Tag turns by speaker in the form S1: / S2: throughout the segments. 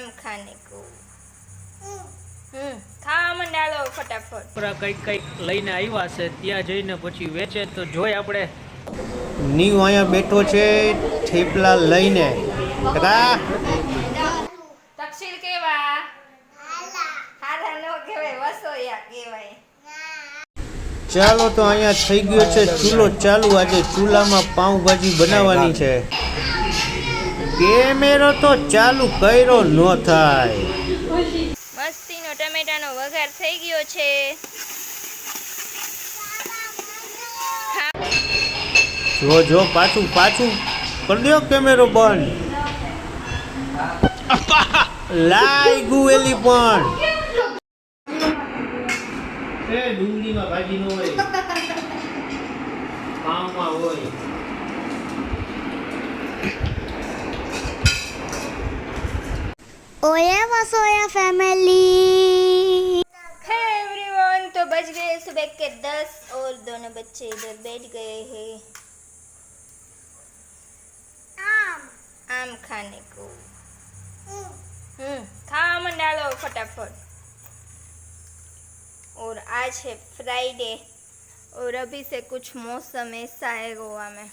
S1: આમ ખાને કો ખાવા મંડાળો ફટાફટ.
S2: પૂરા કંઈક કંઈક લઈને આવ્યા છે ત્યાં જઈને પછી વેચે તો જોઈ આપણે.
S3: નીવ અહીંયા બેઠો છે થેપલા લઈને. કદા
S1: તક્ષિલ કેવા? હારા નો કહેવાય વસોયા કહેવાય.
S3: ચાલો તો અહીંયા થઈ ગયો છે ચૂલો. ચાલુ આજે ચૂલામાં પાઉંભાજી બનાવવાની છે. કેમેરો તો ચાલુ કર્યો ન થાય.
S1: મસ્તીનો ટમેટાનો વઘાર થઈ ગયો છે.
S3: જો જો પાછું પાછું. કરી દો કેમેરો બંધ. લાગ્યું એલી પણ. એ ડુંગળીમાં ભાજી ન હોય. કામમાં હોય.
S4: ओया वसोया फैमिली
S1: है एवरीवन तो बज गए सुबह के दस और दोनों बच्चे इधर बैठ गए हैं। आम। आम खाने को। हम्म। खावा मंडालो फटाफट। और आज है फ्राइडे और अभी से कुछ मौसम ऐसा है गोवा में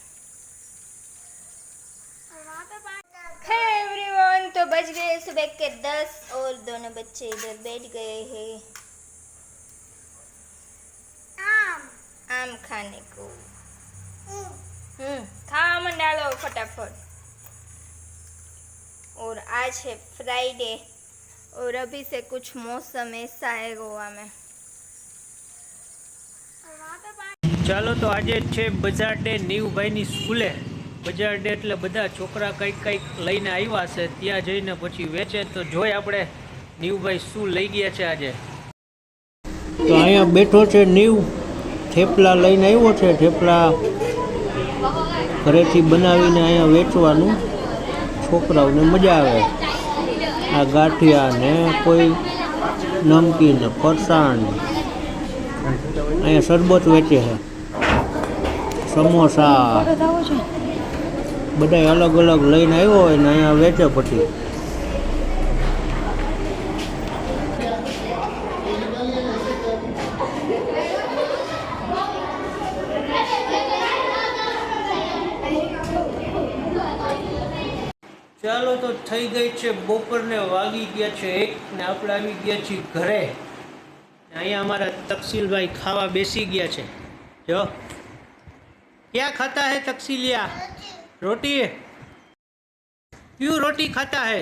S1: है एवरीवन तो बज गए सुबह के दस और दोनों बच्चे इधर बैठ गए हैं आम खाने को हम्म खावा मंडालो फटाफट और आज है फ्राइडे और अभी से कुछ मौसम ऐसा है गोवा में
S2: ચાલો તો આજે છે બજાર ડે નીવભાઈની સ્કૂલે બજાર ડે એટલે બધા છોકરા કંઈક કંઈક લઈને આવ્યા છે, ત્યાં જઈને પછી વેચે. તો જોઈ આપણે નીવભાઈ શું લઈ ગયા છે આજે.
S3: તો અહીંયા બેઠો છે નીવ, થેપલા લઈને આવ્યો છે, થેપલા ઘરેથી બનાવીને અહીંયા વેચવાનું. છોકરાઓને મજા આવે. આ ગાંઠિયા ને કોઈ નમકીન ફરસાણ. અહીંયા શરબત વેચે છે. સમોસા. બધા અલગ અલગ લઈને આવ્યો હોય ને અહીંયા વેચે પછી
S2: ચાલો તો થઈ ગઈ છે, બપોરને વાગી ગયા છે એક ને આપણે આવી ગયા છીએ ઘરે. અહીંયા અમારા તકસીલભાઈ ખાવા બેસી ગયા છે. જો. ક્યાં ખાતા હે તકસીલિયા? રોટી ક્યું રોટી ખાતા હે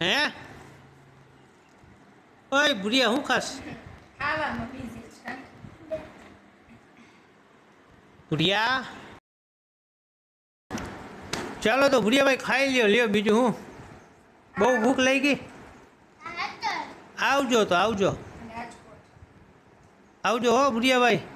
S2: હે ઓય ભૂરિયા હું ખાસ ભૂરિયા ચાલો તો ભૂરિયાભાઈ ખાઈ લ્યો લ્યો બીજું હું બહુ ભૂખ લાગી ગઈ આવજો તો આવજો આવજો હો ભૂરિયાભાઈ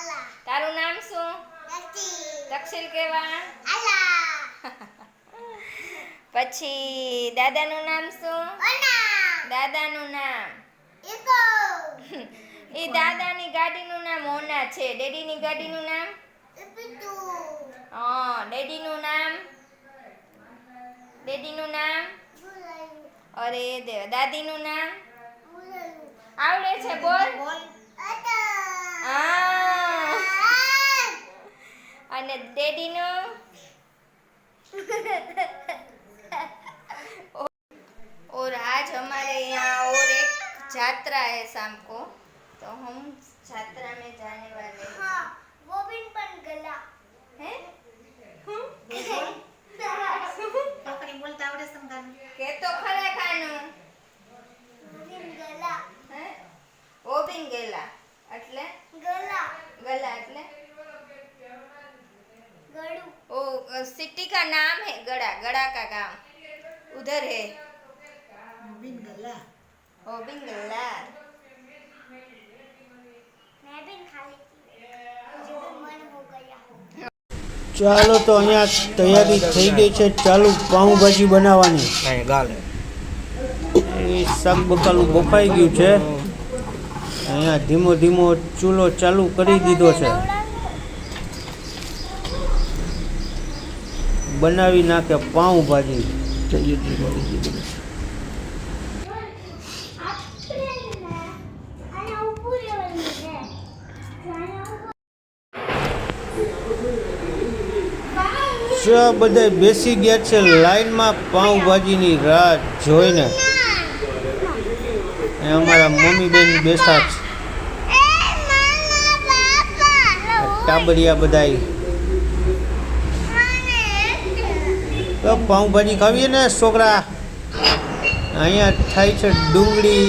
S1: તારું નામ શું? તક્ષિલ કેવા પછી દાદાનું નામ શું? દાદાનું નામ. એ દાદાની ગાડીનું નામ ઓના છે. ડેડીની ગાડીનું નામ? હા ડેડીનું નામ? ડેડીનું નામ? અરે દેવ દાદીનું નામ? આવડે છે બોલ. આ અને ડેડીનું और आज हमारे यहाँ और एक यात्रा है शाम को तो हम यात्रा में जाने वाले हैं हैं કે તો ખરા ખાનું હે ઓબિન ગેલા એટલે ગલા એટલે गड़ा गड़ा का गांव उधर है ओ बिंगला
S4: मैं भी खा लेती मुझे भी मन हो गया
S3: ચાલો તો અહીંયા તૈયારી થઈ ગઈ છે ચાલુ પાઉંભાજી બનાવવાની એ શાક બકાલું બફાઈ ગયું છે અહીંયા ધીમો ધીમો ચૂલો ચાલુ કરી દીધો છે બનાવી નાખે પાઉંભાજી બધા બેસી ગયા છે લાઈનમાં પાઉંભાજીની રાહ જોઈને? એ અમારા મમ્મી બેન બેઠા છે. ટાબરિયા બધાય તો પાઉંભાજી ખાવીએ ને છોકરા. અહીંયા થાય છે ડુંગળી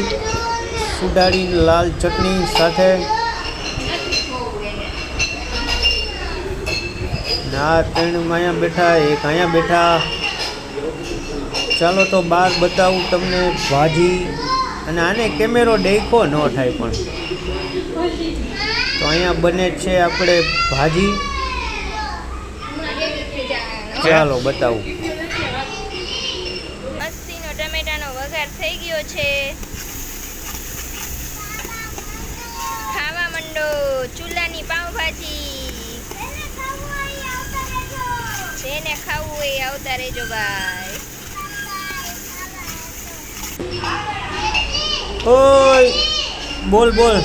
S3: સુડાળી લાલ ચટણી સાથે. ના ત્રણ અહીંયા બેઠા, એક અહીંયા બેઠા. ચાલો તો બહાર બતાવું તમને ભાજી. અને આને કેમેરો ડેખો ન થાય પણ. તો અહીંયા બને છે આપણે ભાજી. ચાલો બતાવું.
S1: મસ્તીનો ટમેટાનો વઘાર થઈ ગયો છે. ખાવા મંડો ચૂલાની પાવભાજી જેને ખાવું એ આવતા રહેજો ભાઈ.
S3: ઓય બોલ બોલ.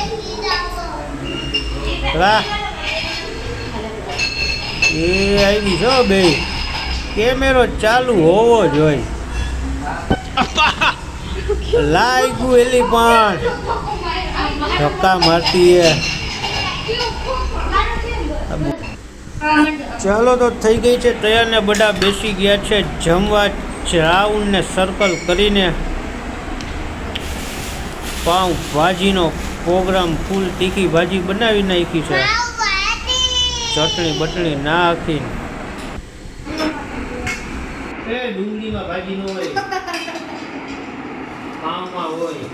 S3: રા એ આવી છો બે. કેમેરો ચાલુ હોવો જોઈએ. લાગ્યું એલી પણ ધક્કા મારતી એ ચાલો તો થઈ ગઈ છે તૈયાર ને બધા બેસી ગયા છે જમવા રાઉન્ડ ને સર્કલ કરીને. પાઉં ભાજીનો પ્રોગ્રામ ફૂલ તીખી ભાજી બનાવી નાખી છે. ચટણી બટણી નાખી એ ડુંગળીમાં ભાજી ન હોય. પાઉંમાં હોય.